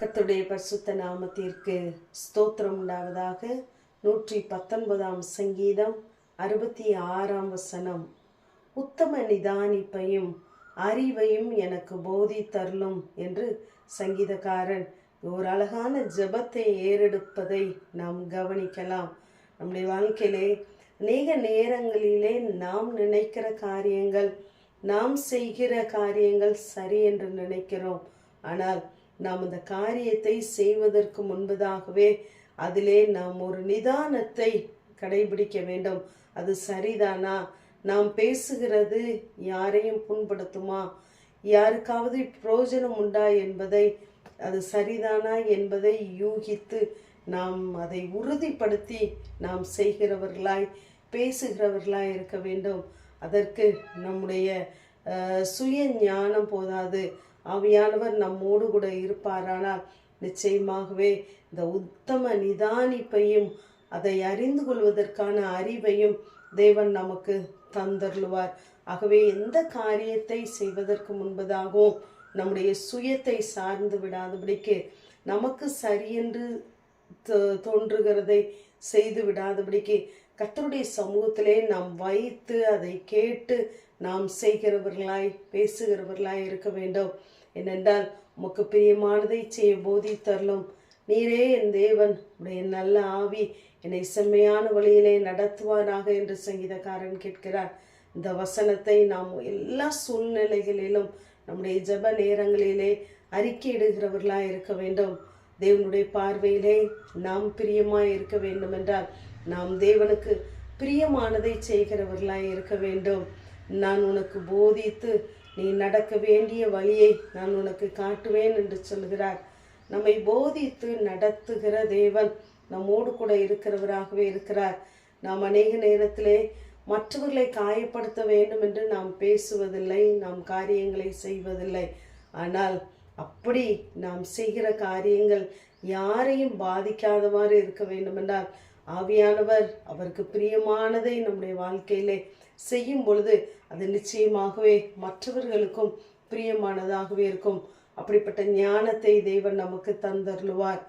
கத்துடைய பரிசுத்த நாமத்திற்கு ஸ்தோத்திரம் உண்டாவதாக. நூற்றி பத்தொன்பதாம் சங்கீதம் அறுபத்தி ஆறாம் வசனம். உத்தம நிதானிப்பையும் அறிவையும் எனக்கு போதி தரலும் என்று சங்கீதக்காரன் ஒரு அழகான ஜெபத்தை ஏறெடுப்பதை நாம் கவனிக்கலாம். நம்முடைய வாழ்க்கையிலே அநேக நேரங்களிலே நாம் நினைக்கிற காரியங்கள் நாம் செய்கிற காரியங்கள் சரி என்று நினைக்கிறோம். ஆனால் நாம் அந்த காரியத்தை செய்வதற்கு முன்பதாகவே அதிலே நாம் ஒரு நிதானத்தை கடைபிடிக்க வேண்டும். அது சரிதானா? நாம் பேசுகிறது யாரையும் புண்படுத்துமா? யாருக்காவது பிரயோஜனம் உண்டா என்பதை அது சரிதானா என்பதை யூகித்து நாம் அதை உறுதிப்படுத்தி நாம் செய்கிறவர்களாய் பேசுகிறவர்களாய் இருக்க வேண்டும். அதற்கு நம்முடைய சுய ஞானம் போதாது. ஆவியானவர் நம்மோடு கூட இருப்பாரானால் நிச்சயமாகவே இந்த உத்தம நிதானிப்பையும் அதை அறிந்து கொள்வதற்கான அறிவையும் தேவன் நமக்கு தந்தருள்வார். ஆகவே எந்த காரியத்தை செய்வதற்கு முன்பதாகவும் நம்முடைய சுயத்தை சார்ந்து விடாதபடிக்கு நமக்கு சரியென்று தோ- தோன்றுகிறதை செய்து விடாதபடிக்கு கத்தருடைய சமூகத்திலே நாம் வைத்து அதை கேட்டு நாம் செய்கிறவர்களாய் பேசுகிறவர்களாய் இருக்க வேண்டும். ஏனென்றால் உமக்கு பிரியமானதை செய்ய போதி தரலும் நீரே என் தேவன் உடைய நல்ல ஆவி என்னை செம்மையான வழியிலே நடத்துவாராக என்று சங்கீதக்காரன் கேட்கிறார். இந்த வசனத்தை நாம் எல்லா சூழ்நிலைகளிலும் நம்முடைய ஜெப நேரங்களிலே அறிக்கையிடுகிறவர்களாய் இருக்க வேண்டும். தேவனுடைய பார்வையிலே நாம் பிரியமாய் இருக்க வேண்டும் என்றால் நாம் தேவனுக்கு பிரியமானதை செய்கிறவர்களாய் இருக்க வேண்டும். நான் உனக்கு போதித்து நீ நடக்க வேண்டிய வழியை நான் உனக்கு காட்டுவேன் என்று சொல்கிறார். நம்மை போதித்து நடத்துகிற தேவன் நம்மோடு கூட இருக்கிறவராகவே இருக்கிறார். நாம் அநேக நேரத்திலே மற்றவர்களை காயப்படுத்த வேண்டும் என்று நாம் பேசுவதில்லை நாம் காரியங்களை செய்வதில்லை. ஆனால் அப்படி நாம் செய்கிற காரியங்கள் யாரையும் பாதிக்காதவாறு இருக்க வேண்டுமென்றால் ஆவியானவர் அவருக்கு பிரியமானதை நம்முடைய வாழ்க்கையிலே செய்யும் பொழுது அது நிச்சயமாகவே மற்றவர்களுக்கும் பிரியமானதாகவே இருக்கும். அப்படிப்பட்ட ஞானத்தை தேவன் நமக்கு தந்தருளுவார்.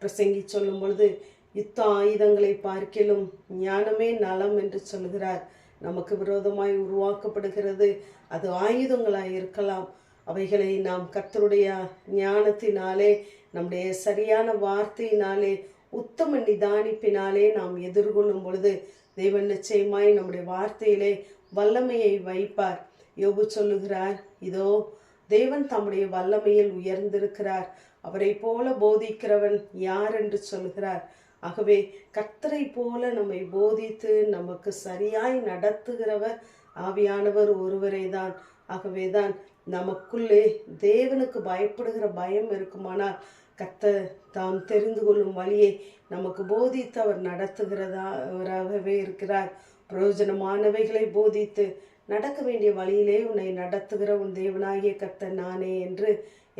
பிரசங்கி சொல்லும் பொழுது யுத்த ஆயுதங்களை பார்க்கிலும் ஞானமே நலம் என்று சொல்கிறார் நமக்கு விரோதமாய் உருவாக்கப்படுகிறது. அது ஆயுதங்களாய் இருக்கலாம். அவைகளை நாம் கர்த்தருடைய ஞானத்தினாலே நம்முடைய சரியான வார்த்தையினாலே உத்தம நிதானிப்பினாலே நாம் எதிர்கொள்ளும் பொழுது தேவன் நிச்சயமாய் நம்முடைய வார்த்தையிலே வல்லமையை வைப்பார். யோபு சொல்லுகிறார் இதோ தேவன் தம்முடைய வல்லமையில் உயர்ந்திருக்கிறார். அவரை போல போதிக்கிறவன் யார் என்று சொல்கிறார் ஆகவே கர்த்தரை போல நம்மை போதித்து நமக்கு சரியாய் நடத்துகிறவர் ஆவியானவர் ஒருவரே தான் ஆகவேதான் நமக்குள்ளே தேவனுக்கு பயப்படுகிற பயம் இருக்குமானால் கத்த தாம் தெரிந்து கொள்ளும் வழியை நமக்கு போதித்து அவர் நடத்துகிறதாகவே இருக்கிறார். பிரயோஜனமானவைகளை போதித்து நடக்க வேண்டிய வழியிலே உன்னை நடத்துகிற உன் தேவனாகிய கத்த நானே என்று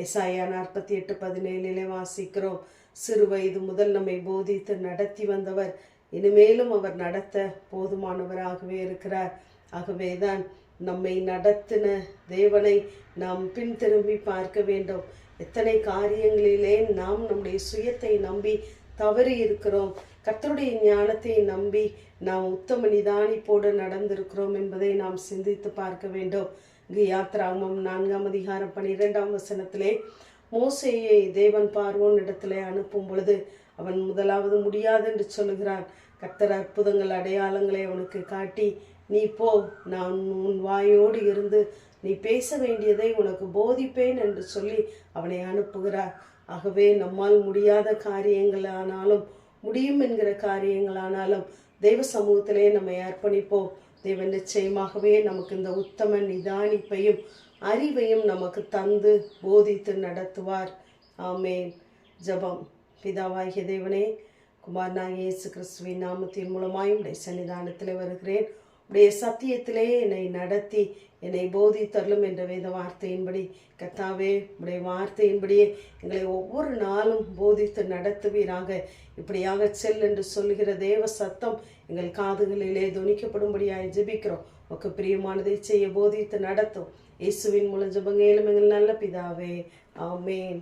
எஸ்ஐயா நாற்பத்தி எட்டு பதினேழிலே வாசிக்கிறோம். சிறு வயது முதல் நம்மை போதித்து நடத்தி வந்தவர் இனிமேலும் அவர் நடத்த போதுமானவராகவே இருக்கிறார். ஆகவேதான் நம்மை நடத்தின தேவனை நாம் பின் திரும்பி பார்க்க வேண்டும். எத்தனை காரியங்களிலே நாம் நம்முடைய சுயத்தை நம்பி தவறி இருக்கிறோம். கர்த்தருடைய ஞானத்தை நம்பி நாம் உத்தம நிதானிப்போடு நடந்திருக்கிறோம் என்பதை நாம் சிந்தித்து பார்க்க வேண்டும். இங்கு யாத்ராமம் நான்காம் அதிகாரம் பன்னிரெண்டாம் வசனத்திலே மோசையை தேவன் பார்வோன் இடத்திலே அனுப்பும் பொழுது அவன் முதலாவது முடியாது என்று சொல்லுகிறான். கர்த்தர் அற்புதங்கள் அடையாளங்களை அவனுக்கு காட்டி நீ போ நான் உன் வாயோடு இருந்து நீ பேச வேண்டியதை உனக்கு போதிப்பேன் என்று சொல்லி அவனை அனுப்புகிறார். ஆகவே நம்மால் முடியாத காரியங்களானாலும் முடியும் என்கிற காரியங்களானாலும் தெய்வ சமூகத்திலே நம்மை அர்ப்பணிப்போம். தேவன் நிச்சயமாகவே நமக்கு இந்த உத்தம நிதானிப்பையும் அறிவையும் நமக்கு தந்து போதித்து நடத்துவார். ஆமேன். ஜெபம். பிதாவாகிய தேவனே நான் இயேசு கிறிஸ்துவின் நாமத்தின் மூலமாயும் உடைய சன்னிதானத்தில் வருகிறேன். உடைய சத்தியத்திலே என்னை நடத்தி என்னை போதித்தருளும் என்ற வேத வார்த்தையின்படி கத்தாவே உடைய வார்த்தையின்படியே எங்களை ஒவ்வொரு நாளும் போதித்து நடத்துவீராக. இப்படியாக செல் என்று சொல்லுகிற தேவ சத்தம் எங்கள் காதுகளிலே துணிக்கப்படும்படியாக ஜெபிக்கிறோம். உக்கு பிரியமானதை செய்ய போதித்து நடத்தும். இயேசுவின் மூலம் ஜெபங்கேலும் எங்கள் நல்ல பிதாவே. ஆமேன்.